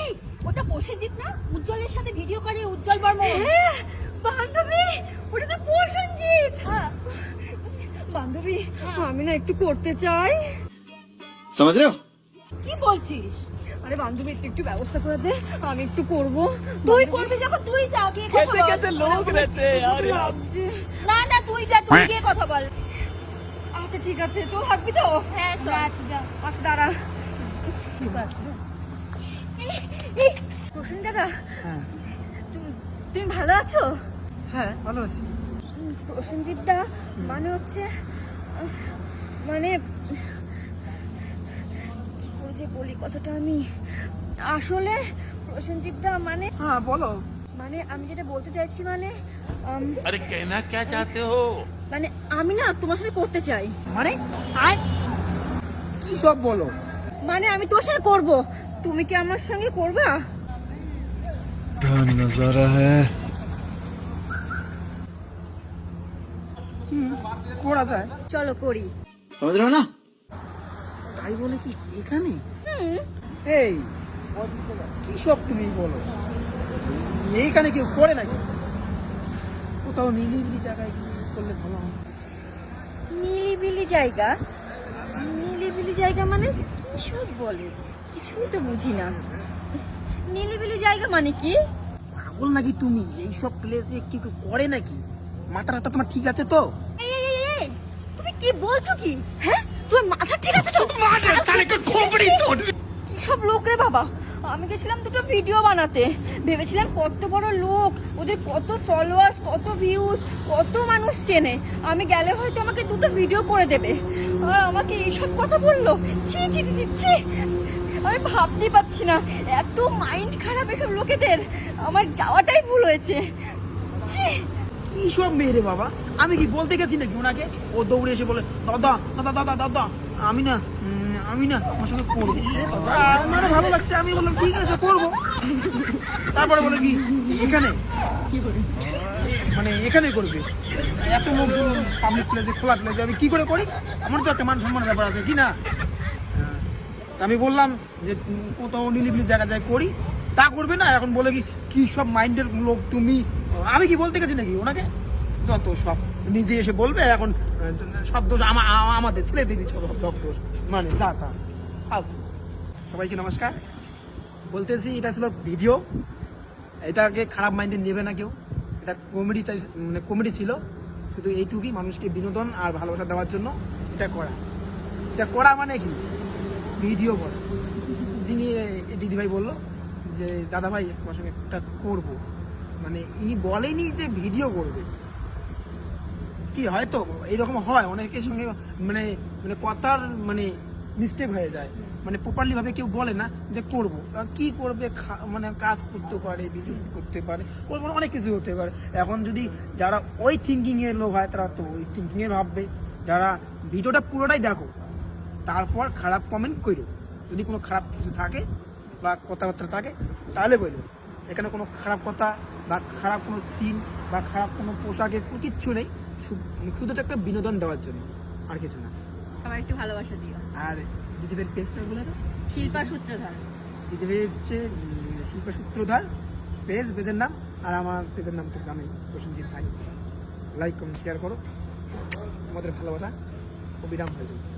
এই ওটা প্রসেনজিৎ না উজ্জ্বলের সাথে ভিডিও করে উজ্জ্বল বর্মন বান্ধবী ওটা তো প্রসেনজিৎ বান্ধবী আমি না একটু করতে চাই समझ रहे हो কি বলছিস আরে বান্ধবী একটু একটু ব্যবস্থা করে দে আমি একটু করব তুই করবি যখন তুই যা গিয়ে কথা कैसे বল। कैसे लोग रहते हैं यार यहाँ লাগছে। না না তুই যা তুই গিয়ে কথা বল আচ্ছা ঠিক আছে। তুই থাকবি তো? হ্যাঁ আচ্ছা আচ্ছা দাঁড়া। ঠিক আছে প্রসেন দাদা হ্যাঁ। তুমি তুমি ভালো আছো? হ্যাঁ ভালো আছি। প্রসেনজিৎ দা মানে হচ্ছে মানে কি করে যে বলি কথাটা আমি? আসলে প্রসেনজিৎ দা মানে হ্যাঁ বলো। মানে আমি যেটা বলতে চাইছি মানে উম, अरे कहना क्या चाहते हो মানে আমি না তোমার সাথে করতে চাই মানে কি সব বলো মানে আমি তোর সাথে করব তুমি কি আমার সঙ্গে করবা नजारा है হুম করা যায় চলো করি समझ रहे हो ना তাই বলে কি এখানে হুম এই কি সব তুমি বলো এইখানে কেউ করে নাকি? কোথাও নিলিবিলি জায়গায় গিয়ে করলে ভালো হয়। নিলিবিলি জায়গা? নিলিবিলি জায়গা মানে কি সব বলে? কিছুই তো বুঝি না। নিলিবিলি জায়গা মানে কি? পাগল নাকি তুমি? এই সব প্লেসে কি কেউ করে নাকি? মাথা রাতা তোমার ঠিক আছে তো? তুমি কি বলছো কি? হ্যাঁ? তোমার মাথা ঠিক আছে তো? কি সব লোক রে বাবা? আমি গেছিলাম দুটো ভিডিও বানাতে। ভেবেছিলাম কত বড় লোক ওদের কত ফলোয়ার্স কত ভিউজ কত মানুষ চেনে। আমি গেলে হয়তো আমাকে দুটো ভিডিও করে দেবে। আর আমাকে এইসব কথা বলল। ছি ছি ছি, ছি আমি ভাবতেই পারছি না এত মাইন্ড খারাপ এসব লোকেদের। আমার যাওয়াটাই ভুল হয়েছে। কি সব মেয়ে বাবা? আমি কি বলতে গেছি নাকি ওনাকে? ও দৌড়ে এসে বলে দাদা দাদা দাদা দাদা। আমি না আমি না আমার সঙ্গে করব আমার ভালো লাগছে আমি বললাম ঠিক আছে করব তারপরে বলে কি এখানে? মানে এখানে করবে। এত লোকজন পাবলিক প্লেসে খোলা প্লেসে আমি কি করে করি আমার তো একটা মান সম্মানের ব্যাপার আছে কি না। আমি বললাম যে কোথাও নিলিবিলি জায়গা যায় করি। তা করবে না এখন বলে কি কি সব মাইন্ডের লোক তুমি? আমি কি বলতে গেছি নাকি ওনাকে? যত সব নিজে এসে বলবে এখন সব দোষ আমাদের ছেলেদেরই সব দোষ। মানে যা তা, ফালতু। সবাইকে নমস্কার। বলতেছি, এটা ছিল ভিডিও। এটাকে খারাপ মাইন্ডে নেবে না কেউ। এটা কমেডি মানে কমেডি ছিল। শুধু এইটুকুই মানুষকে বিনোদন আর ভালোবাসা দেওয়ার জন্য এটা করা। এটা করা মানে কি? ভিডিও করা। যিনি দিদিভাই বলল যে দাদা ভাই তোমার সঙ্গে একটা করব। মানে ইনি বলেনি যে ভিডিও করবে। কি হয়তো এইরকম হয় অনেকের সঙ্গে মানে মানে কথার মানে মিস্টেক হয়ে যায়। মানে প্রপারলি ভাবে কেউ বলে না যে করব। কি করবে খা- মানে কাজ করতে পারে ভিডিও করতে পারে করব অনেক কিছু হতে পারে। এখন যদি যারা ওই থিঙ্কিং এর লোক হয় তারা তো ওই থিঙ্কিং এ ভাববে। যারা ভিডিওটা পুরোটাই দেখো তারপর খারাপ কমেন্ট করো যদি কোনো খারাপ কিছু থাকে বা কথাবার্তা থাকে তাহলে বলো এখানে কোনো খারাপ কথা বা খারাপ কোনো সিন বা খারাপ কোনো পোশাকের কিচ্ছু নেই। শুধু একটা বিনোদন দেওয়ার জন্য আর কিছু না। সবাই একটু ভালোবাসা দিও। আর দিদিভাইয়ের পেজটা বলে দাও। শিল্পা সূত্রধার। দিদিভাই হচ্ছে শিল্পা সূত্রধার পেজ পেজের নাম আর আমার পেজের নাম তো জানাই প্রসেনজিৎ ভাই। লাইক কমেন্ট শেয়ার করো। তোমাদের ভালোবাসা অবিরাম হয়ে যাবে।